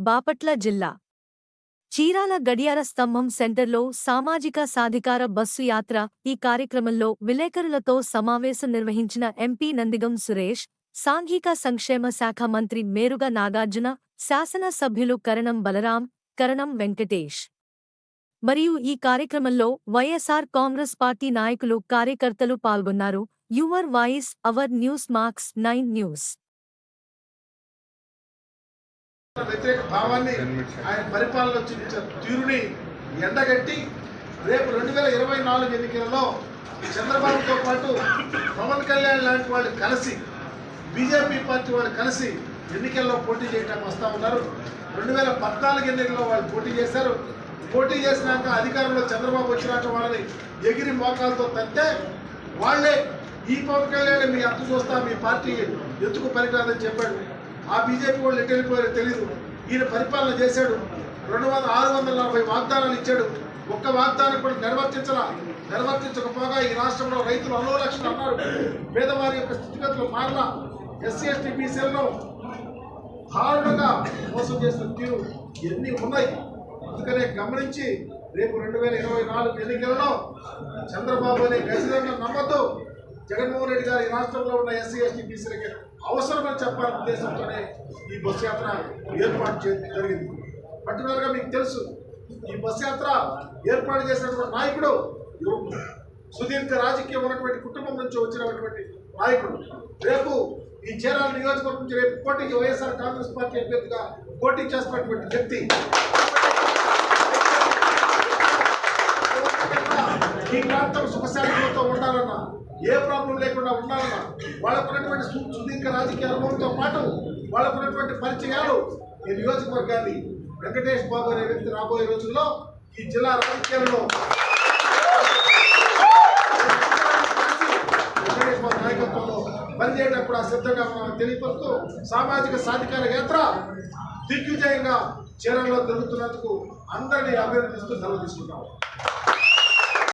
బాపట్ల జిల్లా. చీరాల గడియార స్తంభం సెంటర్లో సామాజిక సాధికార బస్సు యాత్ర ఈ కార్యక్రమంలో విలేకరులతో సమావేశం నిర్వహించిన ఎంపీ నందిగం సురేష్ సాంఘిక సంక్షేమ శాఖ మంత్రి మేరుగ నాగార్జున శాసన సభ్యులు కరణం బలరాం కరణం వెంకటేష్. మరియు ఈ కార్యక్రమంలో వైఎస్ఆర్ కాంగ్రెస్ పార్టీ నాయకులు కార్యకర్తలు పాల్గొన్నారు. Your voice our news marks nine news. వ్యతిరేక భావాన్ని ఆయన పరిపాలన చూపించిన తీరుని ఎండగట్టి రేపు రెండు వేల ఇరవై నాలుగు ఎన్నికలలో చంద్రబాబుతో పాటు పవన్ కళ్యాణ్ లాంటి వాళ్ళు కలిసి బీజేపీ పార్టీ వాళ్ళు కలిసి ఎన్నికల్లో పోటీ చేయడానికి వస్తూ ఉన్నారు. రెండు వేల పద్నాలుగు ఎన్నికల్లో వాళ్ళు పోటీ చేశారు. పోటీ చేసినాక అధికారంలో చంద్రబాబు వచ్చినాక వాళ్ళని ఎగిరి మోకాలతో తట్టే వాళ్ళే ఈ పవన్ కళ్యాణ్ మీ అత్తు చూస్తా మీ పార్టీ ఎందుకు పనికిరాదని చెప్పాడు. ఆ బీజేపీ వాళ్ళు ఎటు వెళ్ళిపోయారో తెలియదు ఈయన పరిపాలన చేశాడు. రెండు వందల ఆరు వందల నలభై వాగ్దానాలు ఇచ్చాడు. ఒక్క వాగ్దానం కూడా నిర్వర్తించలా. నిర్వర్తించకపోగా ఈ రాష్ట్రంలో రైతులు అలో లక్షలు అన్నారు. పేదవారి యొక్క స్థితిగతులు మారలా. ఎస్సీ ఎస్టీ బీసీలను దారుణంగా మోసం చేసిన తీరు ఎన్ని ఉన్నాయి? అందుకనే గమనించి రేపు రెండు వేల ఇరవై నాలుగు ఎన్నికలలో చంద్రబాబు అనే ఖచ్చితంగా నమ్మద్దు. జగన్మోహన్ రెడ్డి గారు ఈ రాష్ట్రంలో ఉన్న ఎస్సీ ఎస్టీ బీసీలకి అవసరమని చెప్పాలనే ఉద్దేశంతోనే ఈ బస్సు యాత్ర ఏర్పాటు చేయడం జరిగింది. పర్టికులర్గా మీకు తెలుసు ఈ బస్సు యాత్ర ఏర్పాటు చేసినటువంటి నాయకుడు సుదీర్ఘ రాజకీయం ఉన్నటువంటి కుటుంబం నుంచి వచ్చినటువంటి నాయకుడు. రేపు ఈ చీరాల నియోజకవర్గం నుంచి రేపు పోటీకి వైఎస్ఆర్ కాంగ్రెస్ పార్టీ అభ్యర్థిగా పోటీ చేస్తున్నటువంటి వ్యక్తి. ఈ ప్రాంతం సుఖశాంతి ఏ ప్రాబ్లం లేకుండా ఉండాలన్నా వాళ్ళకున్నటువంటి సు- సుదీర్ఘ రాజకీయ అనుభవంతో పాటు వాళ్ళకున్నటువంటి పరిచయాలు ఈ నియోజకవర్గాన్ని వెంకటేష్ బాబు అనే వ్యక్తి రాబోయే రోజుల్లో ఈ జిల్లా రాజకీయాల్లో వెంకటేష్ బాబు నాయకత్వంలో పనిచేయటప్పుడు ఆ సిద్ధంగా తెలియపరుస్తూ సామాజిక సాధికార యాత్ర దిగ్విజయంగా చీరంలో జరుగుతున్నందుకు అందరినీ అభినందిస్తూ సెలవు తీసుకుంటాము